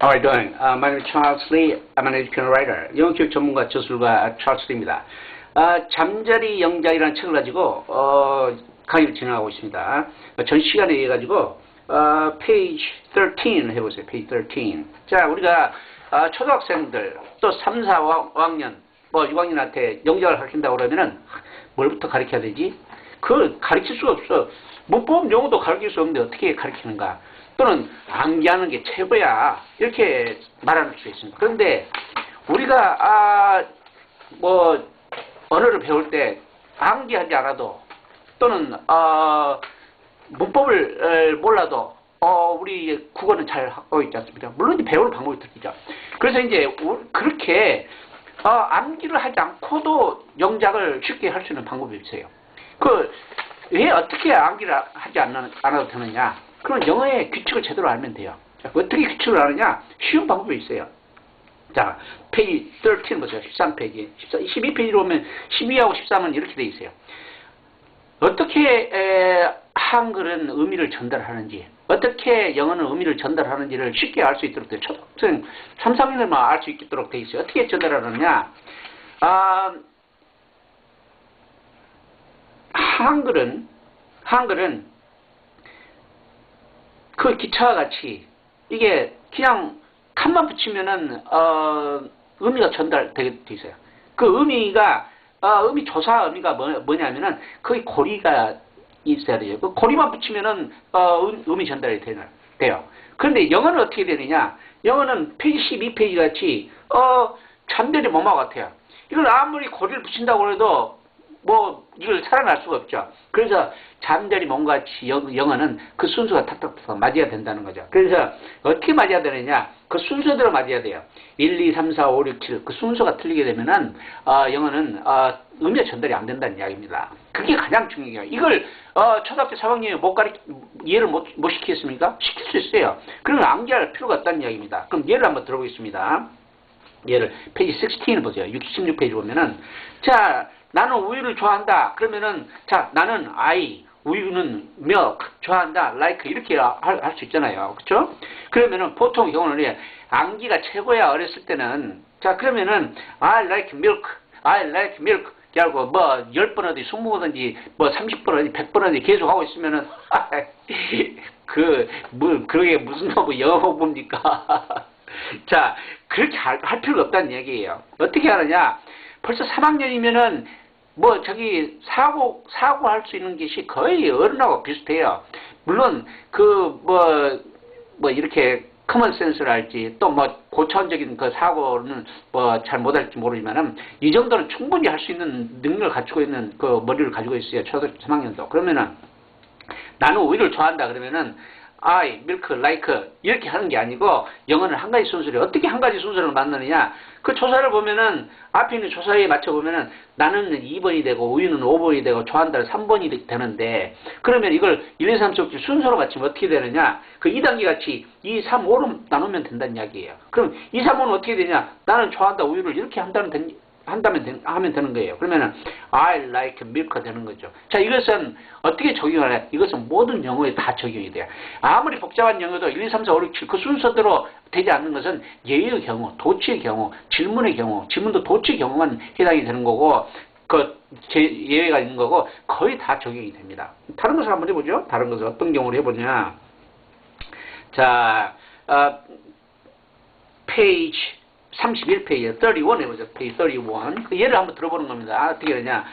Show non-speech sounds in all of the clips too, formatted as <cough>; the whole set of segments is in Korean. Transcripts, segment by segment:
How are you doing? Uh, my name is Charles Lee. I'm an educational writer. 영어교육 전문가 저술가 찰스 리입니다. 아, 잠자리 영작이라는 책을 가지고 어, 강의를 진행하고 있습니다. 전 시간에 의해 가지고 어, 페이지 13 해보세요. 페이지 13. 자, 우리가 아, 초등학생들 또 3, 4, 5학년 뭐 6학년한테 영작을 가르친다고 그러면은 뭘부터 가르쳐야 되지? 그걸 가르칠 수가 없어. 문법 용어도 가르칠 수 없는데 어떻게 가르치는가? 또는 암기하는 게 최고야. 이렇게 말할 수 있습니다. 그런데 우리가 아, 뭐 언어를 배울 때 암기하지 않아도 또는 어, 문법을 에, 몰라도 어, 우리 국어는 잘 하고 있지 않습니까? 물론 배우는 방법이 틀리죠. 그래서 이제 우- 그렇게 어, 암기를 하지 않고도 영작을 쉽게 할 수 있는 방법이 있어요. 그, 왜 어떻게 암기를 하지 않, 않아도 되느냐? 그럼 영어의 규칙을 제대로 알면 돼요. 자, 어떻게 규칙을 아느냐? 쉬운 방법이 있어요. 자, 페이지 13 보세요. 13페이지. 14, 12페이지로 오면 12하고 13은 이렇게 돼 있어요. 어떻게 에, 한글은 의미를 전달하는지, 어떻게 영어는 의미를 전달하는지를 쉽게 알 수 있도록 돼. 초등학생 3, 4학년들만 알 수 있도록 돼 있어요. 어떻게 전달하느냐? 아, 한글은 한글은 그 기차와 같이 이게 그냥 칸만 붙이면은 어, 의미가 전달되게 돼 있어요. 그 의미가 어, 의미 조사 의미가 뭐, 뭐냐면은 거기 고리가 있어야 돼요. 그 고리만 붙이면은 어, 의- 의미 전달이 되는, 돼요. 그런데 영어는 어떻게 되느냐? 영어는 페이지 12페이지 같이 어 잠들이 뭐마 같아요. 이걸 아무리 고리를 붙인다고 해도 뭐 이걸 살아날 수가 없죠. 그래서 잠자리 뭔가 같이 영- 영어는 그 순서가 탁탁탁 맞아야 된다는 거죠. 그래서 어떻게 맞아야 되느냐? 그 순서대로 맞아야 돼요. 1, 2, 3, 4, 5, 6, 7. 그 순서가 틀리게 되면은 어, 영어는 어, 의미가 전달이 안 된다는 이야기입니다. 그게 가장 중요해요. 이걸 어, 초등학교 3학년이 못 가르 이해를 못, 못 시키겠습니까? 시킬 수 있어요. 그러면 암기할 필요가 없다는 이야기입니다. 그럼 예를 한번 들어보겠습니다. 예를 페이지 16 보세요. 66페이지 보면은 자 나는 우유를 좋아한다. 그러면은 자 나는 I 우유는 milk 좋아한다. like 이렇게 할 수 있잖아요. 그렇죠? 그러면은 보통 경우는 암기가 최고야 어렸을 때는 자 그러면은 I like milk, I like milk 하고 뭐 10번 어디 20번인지 뭐 30번 어디 100번 어디 계속 하고 있으면은 <laughs> 그 뭐 그게 무슨 뭐 영어 공부입니까? <laughs> 자, 그렇게 할, 할 필요가 없다는 얘기예요. 어떻게 하느냐? 벌써 3학년이면은 뭐 저기 사고 사고 할 수 있는 것이 거의 어른하고 비슷해요. 물론 그뭐뭐 이렇게 커먼 센스를 할지 또 뭐 고차원적인 그 사고는 뭐 잘 못할지 모르지만은 이 정도는 충분히 할 수 있는 능력을 갖추고 있는 그 머리를 가지고 있어요. 초등학교 3학년도. 그러면은 나는 우유를 좋아한다 그러면은 I, milk, like 이렇게 하는 게 아니고 영어는 한 가지 순서를 어떻게 한 가지 순서를 만드느냐. 그 조사를 보면은 앞에 있는 조사에 맞춰 보면은 나는 2번이 되고 우유는 5번이 되고 좋아한다는 3번이 되는데 그러면 이걸 1, 2, 3, 4, 5 순서로 맞추면 어떻게 되느냐. 그 2단계 같이 2, 3, 5로 나누면 된다는 이야기예요. 그럼 2, 3, 5는 어떻게 되냐. 나는 좋아한다 우유를 이렇게 한다는 된- 한다면 된- 하면 되는 거예요. 그러면은 I like milk가 되는 거죠. 자, 이것은 어떻게 적용하냐? 이것은 모든 영어에 다 적용이 돼요. 아무리 복잡한 영어도 1, 2, 3, 4, 5, 6, 7 그 순서대로 되지 않는 것은 예의 경우, 도치의 경우, 질문의 경우, 질문도 도치의 경우만 해당이 되는 거고 그 제, 예외가 있는 거고 거의 다 적용이 됩니다. 다른 것을 한번 해보죠. 다른 것을 어떤 경우로 해보냐? 자, 어, 페이지 31페이지 31 해보죠. 페이지 31. 그 예를 한번 들어보는 겁니다. 어떻게 되냐.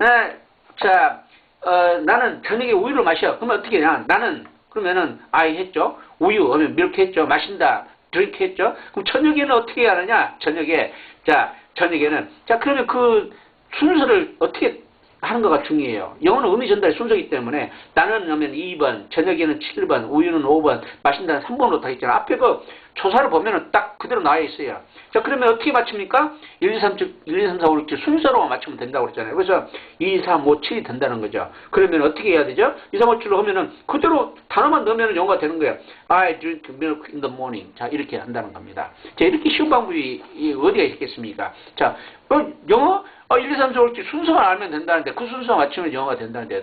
에, 자, 어, 나는 저녁에 우유를 마셔. 그러면 어떻게 되냐. 나는 그러면은 아이 했죠. 우유 하면 밀크 했죠. 마신다. 드링크 했죠. 그럼 저녁에는 어떻게 하느냐. 저녁에 자 저녁에는 자 그러면 그 순서를 어떻게 하는 거가 중요해요. 영어는 의미 전달 순서이기 때문에 나는 하면 2번, 저녁에는 7번, 우유는 5번, 마신다는 3번으로 다 있잖아. 앞에 그 조사를 보면은 딱 그대로 나와 있어요. 자, 그러면 어떻게 맞춥니까? 1, 2, 3, 1, 2, 3, 4, 5, 6, 7 순서로 맞추면 된다고 그랬잖아요. 그래서 2, 3, 5, 7이 된다는 거죠. 그러면 어떻게 해야 되죠? 2, 3, 5, 7로 하면은 그대로 단어만 넣으면 영어가 되는 거예요. I drink milk in the morning. 자, 이렇게 한다는 겁니다. 자, 이렇게 쉬운 방법이 이 어디가 있겠습니까? 자, 어, 영어? 어, 1, 2, 3, 4, 5, 6, 7 순서만 알면 된다는데 그 순서 맞추면 영어가 된다는데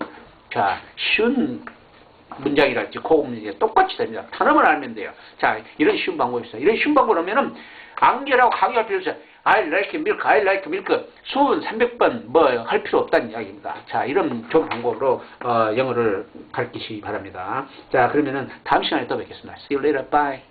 자, 쉬운 문장이랄지 문장이 똑같이 됩니다. 단어만 알면 돼요. 자, 이런 쉬운 방법이 있어요. 이런 쉬운 방법을 하면은 안결하고 강요할 필요 없어요. I like milk, I like milk. 수은 300번 뭐 할 필요 없다는 이야기입니다. 자, 이런 좋은 방법으로 어, 영어를 가르치시기 바랍니다. 자, 그러면은 다음 시간에 또 뵙겠습니다. See you later. Bye.